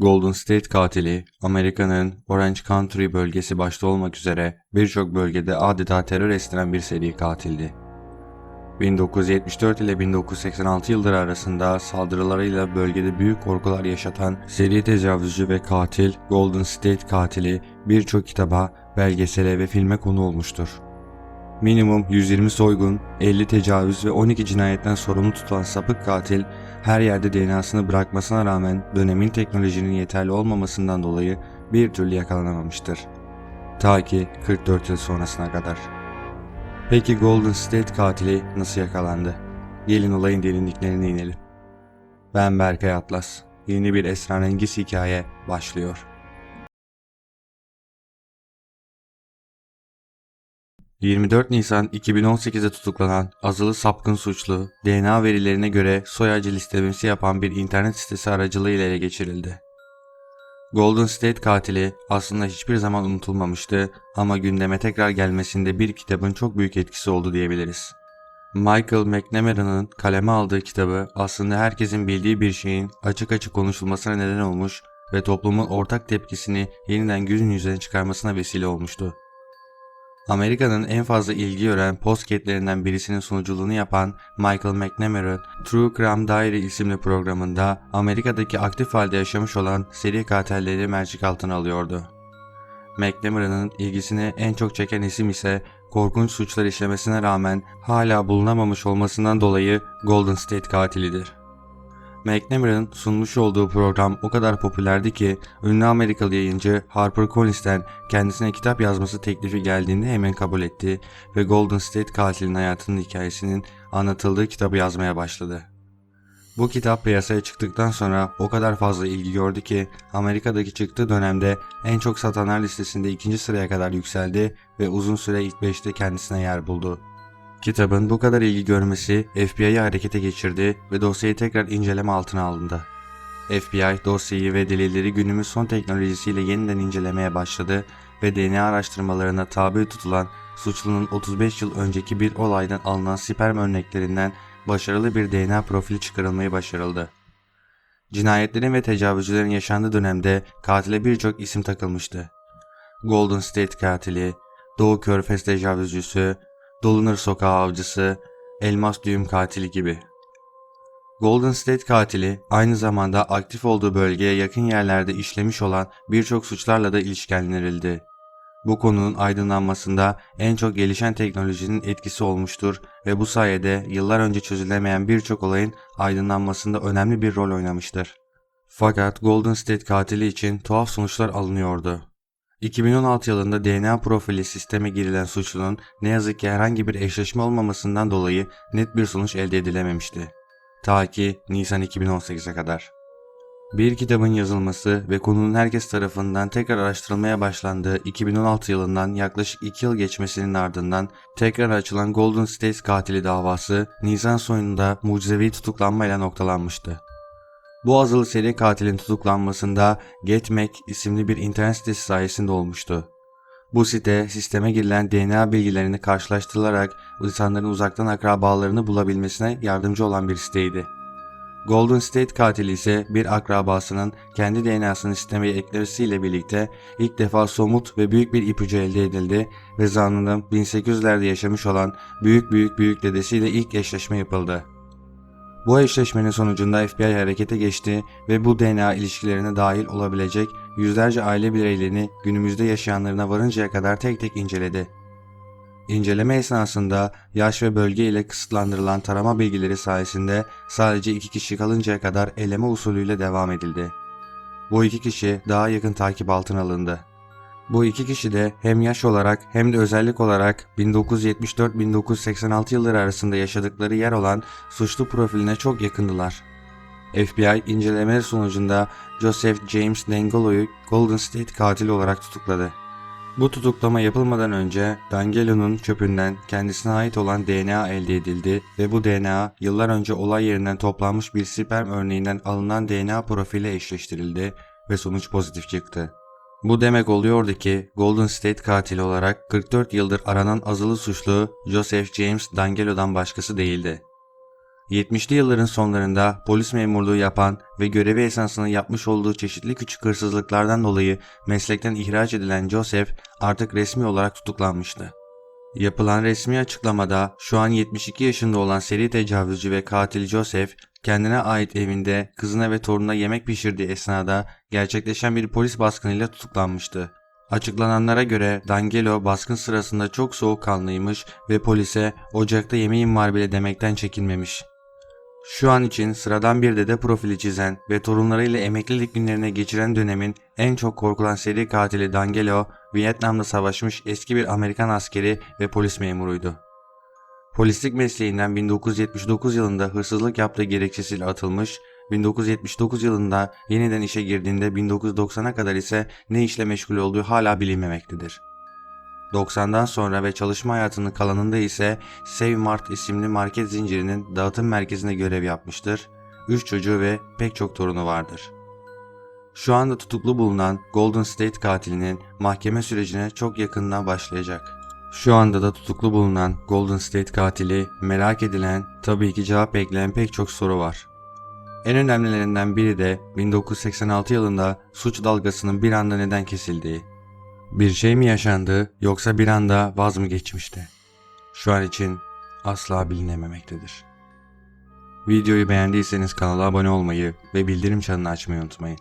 Golden State katili, Amerika'nın Orange County bölgesi başta olmak üzere birçok bölgede adeta terör estiren bir seri katildi. 1974 ile 1986 yılları arasında saldırılarıyla bölgede büyük korkular yaşatan seri tecavüzcü ve katil Golden State katili birçok kitaba, belgesele ve filme konu olmuştur. Minimum 120 soygun, 50 tecavüz ve 12 cinayetten sorumlu tutulan sapık katil her yerde DNA'sını bırakmasına rağmen dönemin teknolojinin yeterli olmamasından dolayı bir türlü yakalanamamıştır. Ta ki 44 yıl sonrasına kadar. Peki Golden State katili nasıl yakalandı? Gelin olayın derinliklerine inelim. Ben Berkay Atlas. Yeni bir esrarengiz hikaye başlıyor. 24 Nisan 2018'de tutuklanan azılı sapkın suçlu, DNA verilerine göre soy ağacı listelemesi yapan bir internet sitesi aracılığıyla ele geçirildi. Golden State katili aslında hiçbir zaman unutulmamıştı ama gündeme tekrar gelmesinde bir kitabın çok büyük etkisi oldu diyebiliriz. Michael McNamara'nın kaleme aldığı kitabı aslında herkesin bildiği bir şeyin açık açık konuşulmasına neden olmuş ve toplumun ortak tepkisini yeniden gün yüzüne çıkarmasına vesile olmuştu. Amerika'nın en fazla ilgi gören podcastlerinden birisinin sunuculuğunu yapan Michael McNamara, True Crime Diary isimli programında Amerika'daki aktif halde yaşamış olan seri katilleri mercek altına alıyordu. McNamara'nın ilgisini en çok çeken isim ise korkunç suçlar işlemesine rağmen hala bulunamamış olmasından dolayı Golden State katilidir. McNamara'nın sunmuş olduğu program o kadar popülerdi ki ünlü Amerikalı yayıncı HarperCollins'ten kendisine kitap yazması teklifi geldiğinde hemen kabul etti ve Golden State katilinin hayatının hikayesinin anlatıldığı kitabı yazmaya başladı. Bu kitap piyasaya çıktıktan sonra o kadar fazla ilgi gördü ki Amerika'daki çıktığı dönemde en çok satanlar listesinde ikinci sıraya kadar yükseldi ve uzun süre ilk 5'te kendisine yer buldu. Kitabın bu kadar ilgi görmesi FBI'yi harekete geçirdi ve dosyayı tekrar inceleme altına alındı. FBI dosyayı ve delilleri günümüz son teknolojisiyle yeniden incelemeye başladı ve DNA araştırmalarına tabi tutulan suçlunun 35 yıl önceki bir olaydan alınan sperm örneklerinden başarılı bir DNA profili çıkarılmayı başarıldı. Cinayetlerin ve tecavüzcülerin yaşandığı dönemde katile birçok isim takılmıştı. Golden State katili, Doğu Körfez tecavüzcüsü, Dolunur Sokağı Avcısı, Elmas Düğüm Katili gibi. Golden State katili aynı zamanda aktif olduğu bölgeye yakın yerlerde işlemiş olan birçok suçlarla da ilişkilendirildi. Bu konunun aydınlanmasında en çok gelişen teknolojinin etkisi olmuştur ve bu sayede yıllar önce çözülemeyen birçok olayın aydınlanmasında önemli bir rol oynamıştır. Fakat Golden State katili için tuhaf sonuçlar alınıyordu. 2016 yılında DNA profili sisteme girilen suçlunun ne yazık ki herhangi bir eşleşme olmamasından dolayı net bir sonuç elde edilememişti. Ta ki Nisan 2018'e kadar. Bir kitabın yazılması ve konunun herkes tarafından tekrar araştırılmaya başlandığı 2016 yılından yaklaşık 2 yıl geçmesinin ardından tekrar açılan Golden State katili davası Nisan sonunda mucizevi tutuklanmayla noktalanmıştı. Bu azılı seri katilin tutuklanmasında GetMac isimli bir internet sitesi sayesinde olmuştu. Bu site sisteme girilen DNA bilgilerini karşılaştırılarak insanların uzaktan akrabalarını bulabilmesine yardımcı olan bir siteydi. Golden State katili ise bir akrabasının kendi DNA'sını sisteme eklemesiyle birlikte ilk defa somut ve büyük bir ipucu elde edildi ve zanlının 1800'lerde yaşamış olan büyük büyük büyük dedesiyle ilk eşleşme yapıldı. Bu eşleşmenin sonucunda FBI harekete geçti ve bu DNA ilişkilerine dahil olabilecek yüzlerce aile bireylerini günümüzde yaşayanlarına varıncaya kadar tek tek inceledi. İnceleme esnasında yaş ve bölge ile kısıtlandırılan tarama bilgileri sayesinde sadece iki kişi kalıncaya kadar eleme usulüyle devam edildi. Bu iki kişi daha yakın takip altına alındı. Bu iki kişi de hem yaş olarak hem de özellik olarak 1974-1986 yılları arasında yaşadıkları yer olan suçlu profiline çok yakındılar. FBI incelemeler sonucunda Joseph James Dangolo'yu Golden State katili olarak tutukladı. Bu tutuklama yapılmadan önce Dangelo'nun çöpünden kendisine ait olan DNA elde edildi ve bu DNA yıllar önce olay yerinden toplanmış bir sperm örneğinden alınan DNA profile eşleştirildi ve sonuç pozitif çıktı. Bu demek oluyordu ki Golden State katili olarak 44 yıldır aranan azılı suçlu Joseph James Dangelo'dan başkası değildi. 70'li yılların sonlarında polis memurluğu yapan ve görevi esasında yapmış olduğu çeşitli küçük hırsızlıklardan dolayı meslekten ihraç edilen Joseph artık resmi olarak tutuklanmıştı. Yapılan resmi açıklamada şu an 72 yaşında olan seri tecavüzcü ve katil Joseph kendine ait evinde kızına ve torununa yemek pişirdiği esnada gerçekleşen bir polis baskınıyla tutuklanmıştı. Açıklananlara göre Dangelo baskın sırasında çok soğukkanlıymış ve polise ocakta yemeğim var bile demekten çekinmemiş. Şu an için sıradan bir dede profili çizen ve torunlarıyla emeklilik günlerine geçiren dönemin en çok korkulan seri katili Dangelo, Vietnam'da savaşmış eski bir Amerikan askeri ve polis memuruydu. Polislik mesleğinden 1979 yılında hırsızlık yaptığı gerekçesiyle atılmış, 1979 yılında yeniden işe girdiğinde 1990'a kadar ise ne işle meşgul olduğu hala bilinmemektedir. 90'dan sonra ve çalışma hayatının kalanında ise Save Mart isimli market zincirinin dağıtım merkezinde görev yapmıştır. 3 çocuğu ve pek çok torunu vardır. Şu anda tutuklu bulunan Golden State katilinin mahkeme sürecine çok yakından başlayacak. Şu anda da tutuklu bulunan Golden State katili merak edilen, tabii ki cevap bekleyen pek çok soru var. En önemlilerinden biri de 1986 yılında suç dalgasının bir anda neden kesildiği. Bir şey mi yaşandı yoksa bir anda vaz mı geçmişti? Şu an için asla bilinememektedir. Videoyu beğendiyseniz kanala abone olmayı ve bildirim çanını açmayı unutmayın.